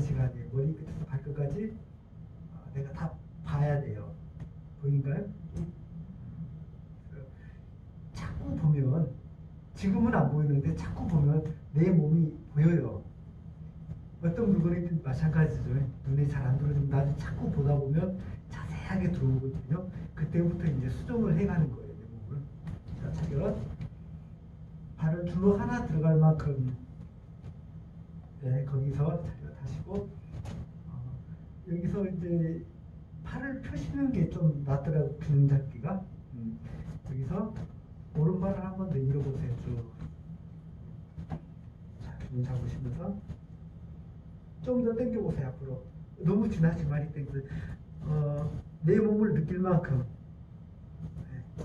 시간이에요. 머리 끝에서 발끝까지 어, 내가 다 봐야 돼요. 보인가요? 자꾸 보면 지금은 안 보이는데 자꾸 보면 내 몸이 보여요. 어떤 물건이든 마찬가지죠. 눈에 잘안 들어오면 나중에 자꾸 보다 보면 자세하게 들어오거든요. 그때부터 이제 수정을 해가는 거예요. 내 몸을. 자, 차렷. 발을 주먹 하나 들어갈 만큼 네, 거기서 차렷하시고 어, 여기서 이제 팔을 펴시는 게 좀 낫더라고 균형 잡기가 음, 여기서 오른발을 한번 내밀어 보세요 쭉. 자, 균형 잡으시면서 좀 더 당겨 보세요 앞으로 너무 지나치 많이 당겨 어, 내 몸을 느낄 만큼 네.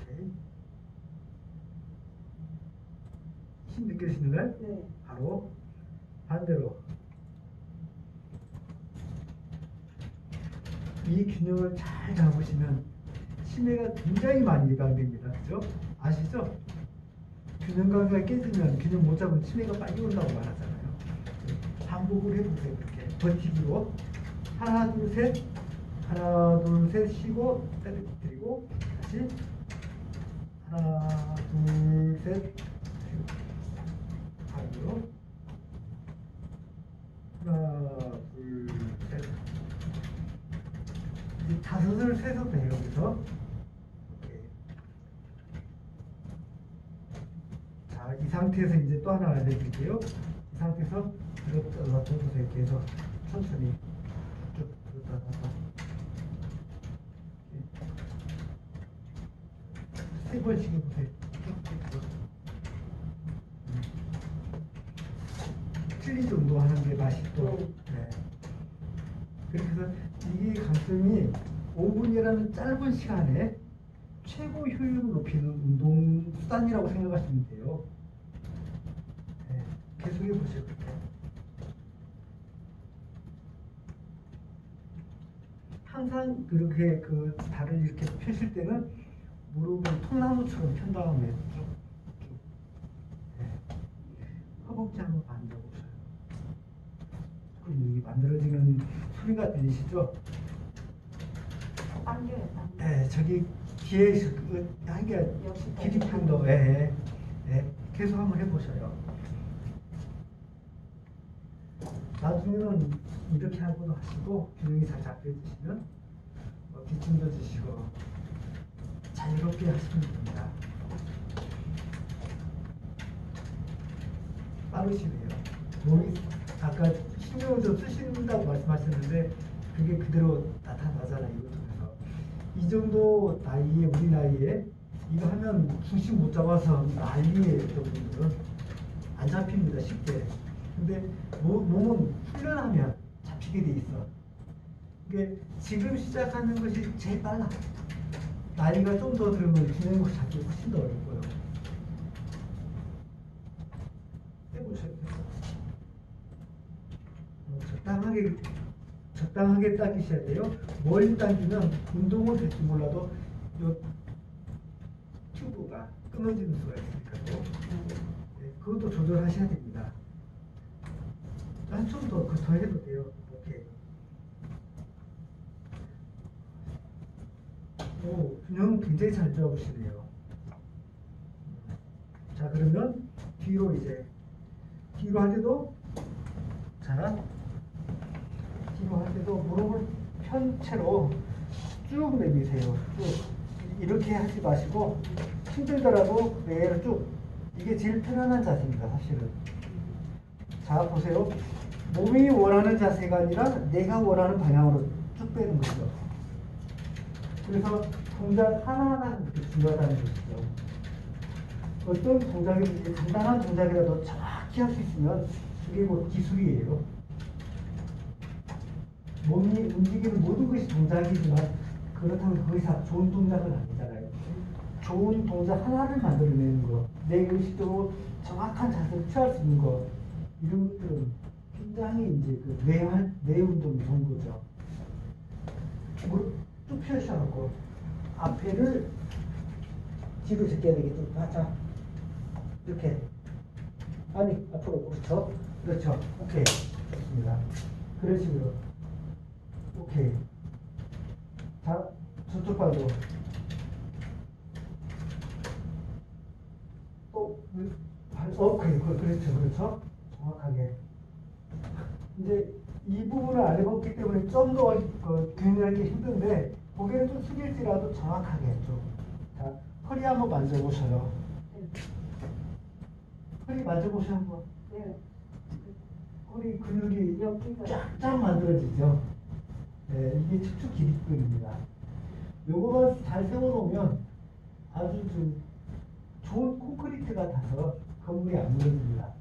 오케이 힘 느껴지시는 가요? 네. 바로 반대로 이 균형을 잘 잡으시면 치매가 굉장히 많이 예방됩니다. 그죠? 아시죠? 균형 감각이 깨지면 균형 못 잡으면 치매가 빨리 온다고 말하잖아요. 반복을 해보세요. 그렇게 버티기로 하나 둘셋 하나 둘 셋 쉬고 때리고 다시 하나 둘셋 다섯을 세서 돼요 여기서. 자, 이 상태에서 이제 또 하나 알려드릴게요. 이 상태에서 들었다 놨다 보세요. 계속 천천히 쭉 들었다 놨다. 세 번씩 해보세요. 쭉쭉. 음. 7리 정도 하는 게 맛이 또. 네. 그렇게 해서 이게 강점이 5분이라는 짧은 시간에 최고 효율을 높이는 운동 수단이라고 생각하시면 돼요. 네, 계속 해 보세요. 그렇게. 항상 그렇게 그 발을 이렇게 펴실 때는 무릎을 통나무처럼 편 다음에 쭉, 쭉. 네. 허벅지 한번 만져보세요. 근육이 만들어지는 소리가 들리시죠? 당겨. 네, 저기 뒤에 있을 그 한개 기립근도 예, 예, 예, 계속 한번 해보셔요. 나중에는 이렇게 하고도 하시고 균형이 잘 잡혀지시면 뭐 기침도 주시고 자유롭게 하시면 됩니다. 빠르시네요. 몸이 아까 신경을 좀 쓰신다고 말씀하셨는데 그게 그대로 나타나잖아요. 이 정도 나이에 우리 나이에 이거 하면 중심 못 잡아서 난리예요. 어떤 분들은 안 잡힙니다. 쉽게. 근데 모- 몸은 훈련하면 잡히게 돼 있어. 이게 지금 시작하는 것이 제일 빨라. 나이가 좀 더 들면 균형을 잡기 훨씬 더 어렵고요. 해보셔야 돼요. 어, 적당하게 적당하게 당기셔야 돼요. 멀리 당기면 운동은 될지 몰라도 요 튜브가 끊어지는 수가 있으니까요. 네, 그것도 조절하셔야 됩니다. 한좀더 그더 해도 돼요. 오케이. 오, 균형 굉장히 잘 잡으시네요. 자, 그러면 뒤로 이제 뒤로 할 때도 자 때도 무릎을 편 채로 쭉 내미세요. 쭉 이렇게 하지 마시고 힘들더라도 그대로 쭉 이게 제일 편안한 자세입니다. 사실은. 자 보세요. 몸이 원하는 자세가 아니라 내가 원하는 방향으로 쭉 빼는 거죠. 그래서 동작 하나하나 중요하다는 것이죠. 어떤 동작이든지 간단한 동작이라도 정확히 할 수 있으면 그게 곧 기술이에요. 몸이 움직이는 모든 것이 동작이지만 그렇다고 거기서 좋은 동작은 아니잖아요. 좋은 동작 하나를 만들어내는 거, 내 의식적으로 정확한 자세를 취할 수 있는 거, 이런 것들은 굉장히 이제 그 뇌활, 뇌 운동이 좋은 거죠. 무릎 쭉 펴셔갖고 앞에를 뒤로 제껴야 되겠죠. 자, 자, 이렇게. 아니 앞으로. 그렇죠? 그렇죠. 오케이. 좋습니다. 그런 식으로 오케이 자 저쪽 발도 또 발, 어 그래 그- 그렇죠 그렇죠 정확하게 이제 이 부분을 안 해봤기 때문에 좀더 어, 균일하기 힘든데 고개를 좀 숙일지라도 정확하게 좀. 자, 허리 한번 만져보셔요. 허리 만져보셔 한번. 네. 허리 근육이 쫙쫙 만들어지죠. 네, 이게 척추 기립근입니다. 요거만 잘 세워놓으면 아주 좀 좋은 콘크리트 같아서 건물이 안 무너집니다.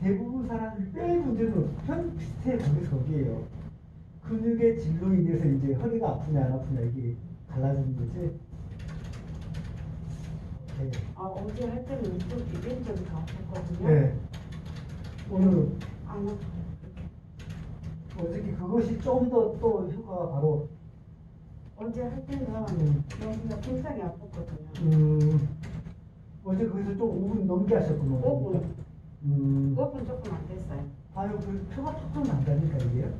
대부분 사람들이 뼈의 문제는 편 비슷해 거기 거기에요. 근육의 질로 인해서 이제 허리가 아프냐 안 아프냐 이게 달라지는 거지. 오케이. 아 어제 할 때는 좀 왼쪽이 더 아팠거든요. 네. 오늘은 안 아파. 어저께 그것이 좀 더 또 효과가 바로 어제 할 때는 음. 여기가 굉장히 아팠거든요. 음 어제 거기서 좀 5분 넘게 하셨구만. 5분. 음. 5분 조금 안 됐어요. 아유 그 표가 톡톡 난다니까 이게요.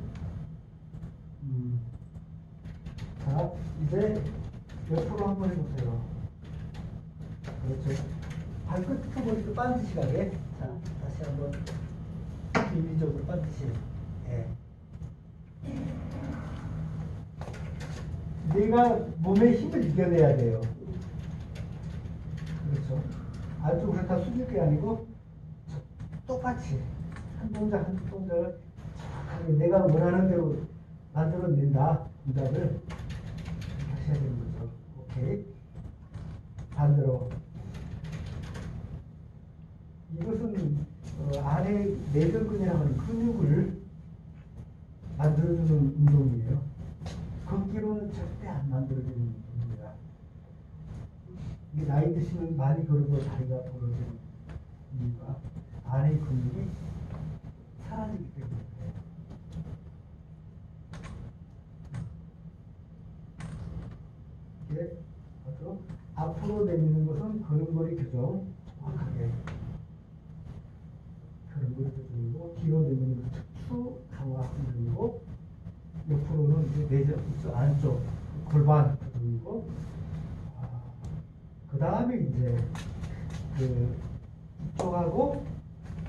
음. 자 이제 옆으로 한번 해보세요. 그렇죠. 발끝부터 머리도 반드시 가게. 자 다시 한번 비비적으로 반드시. 예. 내가 몸의 힘을 이겨내야 돼요. 그렇죠. 아주 그렇다 숙일 게 아니고 저- 똑같이 한 동작 한 동작을 정확하게 내가 원하는 대로 만들어낸다 이렇게 하셔야 되는 거죠. 오케이. 반대로 이것은 어, 안에 내전근이라고 하는 근육을 만들어주는 운동이에요. 걷기로는 절대 안 만들어지는 운동입니다. 이게 나이 드시면 많이 걸어도 다리가 부러지는 이유가 안의 근육이 사라지기 때문에. 이게 앞으로 앞으로 내미는 것은 걸음걸이 교정 정확하게 걸음걸이 교정이고 뒤로 내미는 것은 척추 강화 훈련이고 옆으로는 이제 내전 안쪽 골반 아, 그 다음에 이제 그 이쪽하고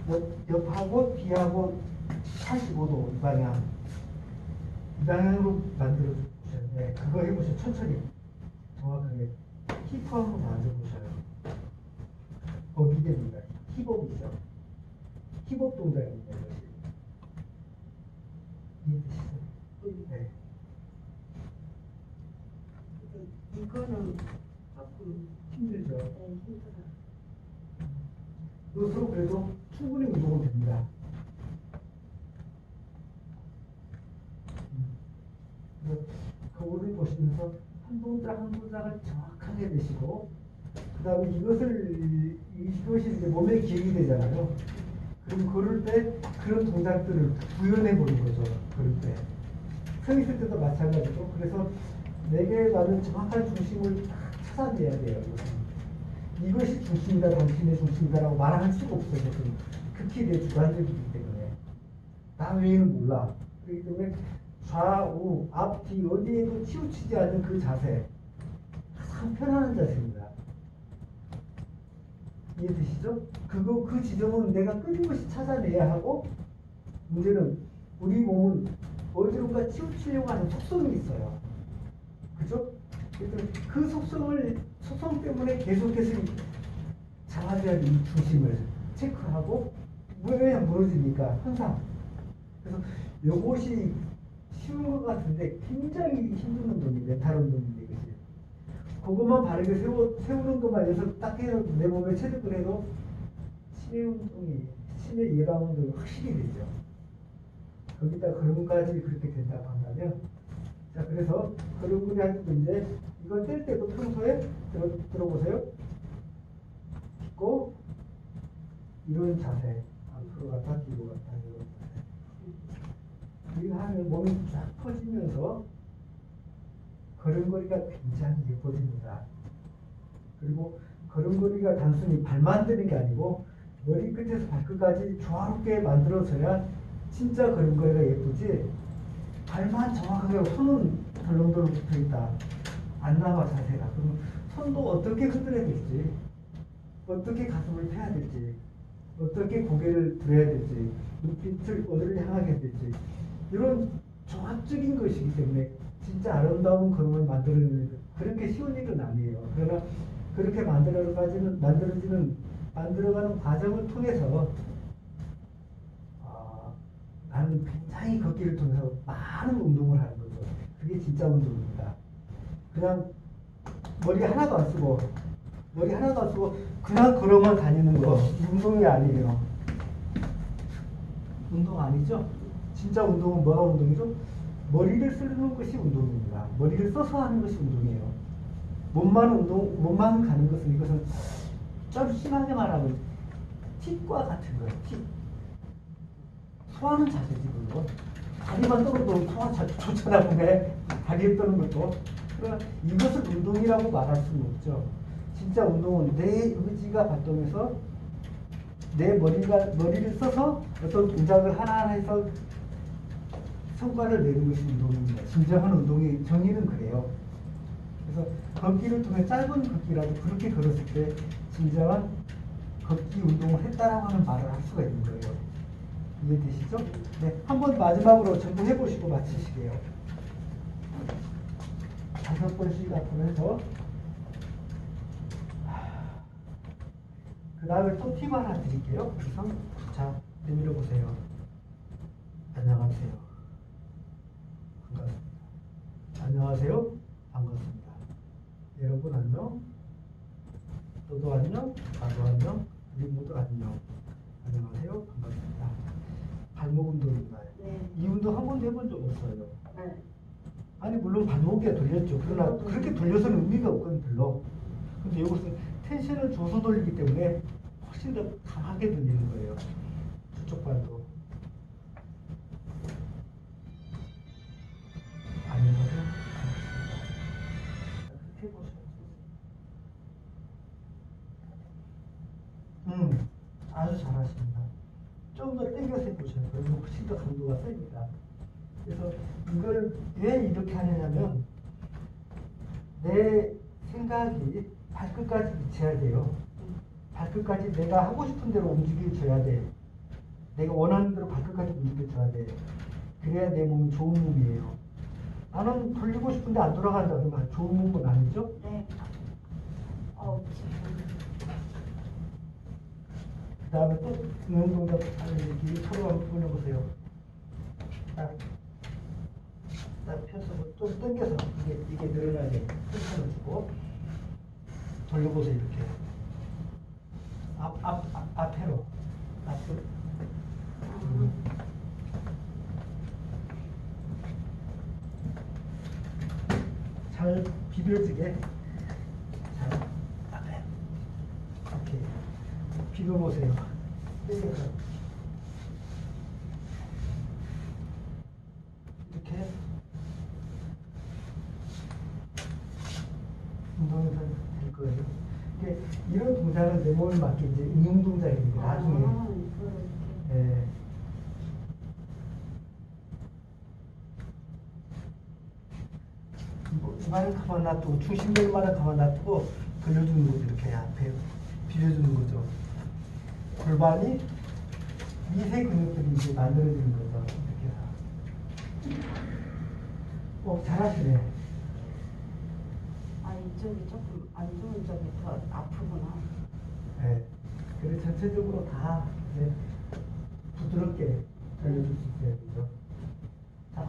옆, 옆하고 뒤하고 45도 이 방향 이 방향으로 만들어 돼. 그거 해보세요. 천천히 정확하게 히프 한번 만져보셔요. 법이 됩니다. 힙업이죠. 힙업 동작입니다. 이해되시죠? 네. 이거는 조금 힘들죠. 이것으로 그래도 충분히 운동은 됩니다. 음. 거울을 보시면서 한 동작 한 동작을 정확하게 내시고 그 다음에 이것을 이것이 이제 몸에 기억이 되잖아요. 그럼 걸을 때 그런 동작들을 구현해 보는 거죠. 걸을 때. 서 있을 때도 마찬가지고 그래서 내게 맞는 정확한 중심을 딱 찾아내야 돼요. 이것이 중심이다, 당신의 중심이다라고 말할 수가 없어요. 그것은 극히 내 주관적이기 때문에. 나 외에는 몰라. 그렇기 때문에 좌우, 앞, 뒤 어디에도 치우치지 않는 그 자세. 가장 편안한 자세입니다. 이해되시죠? 그거 그 지점은 내가 끊임없이 찾아내야 하고 문제는 우리 몸은 어디론가 치우치려고 하는 속성이 있어요. 그죠? 그 속성을 속성 때문에 계속해서 이 중심을 체크하고 왜 무너지니까? 항상. 그래서 요것이 쉬운 것 같은데 굉장히 힘든 운동이 멘탈 운동인데 이것이 그것만 바르게 세워, 세우는 것만 해서 딱 해서 내 몸에 체득을 해도 치매 운동이 치매 예방 운동이 확실히 되죠. 거기다 그런까지 그렇게 된다고 한다면 자 그래서 분이 하시고 이제 이걸 뗄 때도 평소에 들어, 들어보세요. 딛고 이런 자세 앞으로 갔다 뒤로 갔다 이런 자세. 이거 하면 몸이 쫙 퍼지면서 걸음걸이가 굉장히 예뻐집니다. 그리고 걸음걸이가 단순히 발만 드는 게 아니고 머리 끝에서 발끝까지 조화롭게 만들어져야 진짜 걸음걸이가 예쁘지 발만 정확하게 손은 덜렁덜렁 붙어 있다 안 나와 자세가 그럼 손도 어떻게 흔들어야 될지 어떻게 가슴을 펴야 될지 어떻게 고개를 들어야 될지 눈빛을 어디를 향하게 될지 이런 종합적인 것이기 때문에 진짜 아름다운 걸음을 만들어내는 것. 그렇게 쉬운 일은 아니에요 그러나 그렇게 만들어가지는 만들어지는 만들어가는 과정을 통해서 아, 나는 굉장히 걷기를 통해서 많은 운동을 하는 거죠. 그게 진짜 운동입니다. 그냥 머리 하나도 안 쓰고 머리 하나도 안 쓰고 그냥 걸어만 다니는 거 운동이 아니에요. 운동 아니죠? 진짜 운동은 뭐가 운동이죠? 머리를 쓰는 것이 운동입니다. 머리를 써서 하는 것이 운동이에요. 몸만 운동, 몸만 가는 것은 이것은 좀 심하게 말하면 틱과 같은 거예요. 틱. 소화는 자세지 그거. 다리만 떨어도 자, 좋잖아 보네. 다리에 떠는 것도. 그러나 이것을 운동이라고 말할 수는 없죠. 진짜 운동은 내 의지가 발동해서 내 머리가 머리를 써서 어떤 동작을 하나하나 해서 성과를 내는 것이 운동입니다. 진정한 운동의 정의는 그래요. 그래서 걷기를 통해 짧은 걷기라도 그렇게 걸었을 때 진정한 걷기 운동을 했다라고 하는 말을 할 수가 있는 거예요. 이해되시죠? 네, 한번 마지막으로 전부 해보시고 마치시게요. 다섯 번씩 앞으로 해서 그 다음에 또 팁 하나 드릴게요. 그래서 자 내밀어 보세요. 안녕하세요. 반갑습니다. 안녕하세요. 반갑습니다. 여러분 안녕. 너도 안녕. 나도 안녕. 우리 모두 안녕. 안녕하세요. 반갑습니다. 발목 운동입니다. 네. 이 운동 한 번도 해본 적 없어요. 네. 아니 물론 발목에 돌렸죠. 그러나 그렇게 돌려서는 의미가 없거든 별로. 근데 이것은 텐션을 줘서 돌리기 때문에 훨씬 더 강하게 돌리는 거예요. 두쪽 발도. 훨씬 더 강도가 셉니다. 그래서 이걸 왜 이렇게 하느냐면 내 생각이 발끝까지 미쳐야 돼요. 발끝까지 내가 하고 싶은 대로 움직여줘야 돼. 내가 원하는 대로 발끝까지 움직여줘야 돼. 그래야 내 몸이 좋은 몸이에요. 나는 돌리고 싶은데 안 돌아간다 그러면 좋은 몸은 아니죠? 네. 어, 지금. 그 다음에 또 는 동작 게 서로 한번 돌려보세요. 딱, 딱 펴서 좀 당겨서 이게 이게 늘어나게 텐션을 주고 돌려보세요 이렇게. 앞 앞 앞, 앞으로. 앞으로. 음. 잘 비벼지게 잘 앞에 이렇게 비벼보세요. 이렇게 운동해서 될 거예요. 이게 이런 동작은 내 몸에 맞게 이제 응용 동작입니다. 나중에. 아. 예. 뭐, 이만은 가만 놔두고 중심되는만은 가만 놔두고 돌려주는 거죠 이렇게 앞에 비벼주는 거죠 골반이 미세 근육들이 이제 만들어지는 거죠 이렇게 해서 어 잘하시네 아, 이쪽이 조금 안 좋은 쪽이 더 아프구나. 네. 그리고 전체적으로 다 이제 부드럽게 돌려줄 수 있어야 되죠 자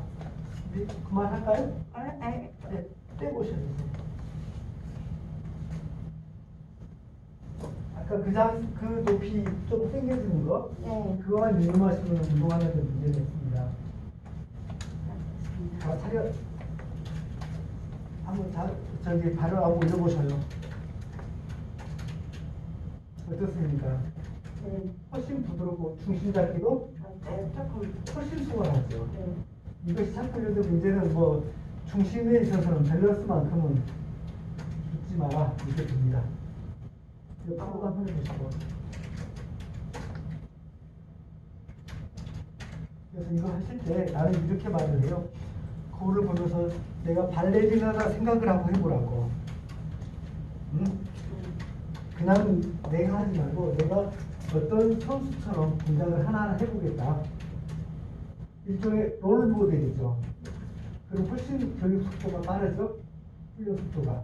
그만할까요? 아, 아, 네, 떼보셔야 되 아까 그, 장, 그 높이 좀 당겨주는 거, 네. 그거만 유념하시면 운동하는 데 문제가 있습니다. 자, 차려. 한번 자, 저기 발을 한번 올려보셔요. 어떻습니까? 네. 훨씬 부드럽고 중심 잡기도 네, 조금. 훨씬 수월하죠. 네. 이것이 이런데 문제는 뭐 중심에 있어서는 밸런스만큼은 잊지 마라 이렇게 됩니다. 파고가 하는 것이고 그래서 이거 하실 때 나는 이렇게 말을 해요. 거울을 보면서 내가 발레리나라 생각을 하고 해보라고. 응? 그냥 내가 하지 말고 내가 어떤 선수처럼 동작을 하나 해보겠다. 일종의 롤 모델이죠. 그럼 훨씬 교육 속도가 빠르죠? 훈련 속도가.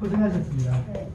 고생하셨습니다. 네.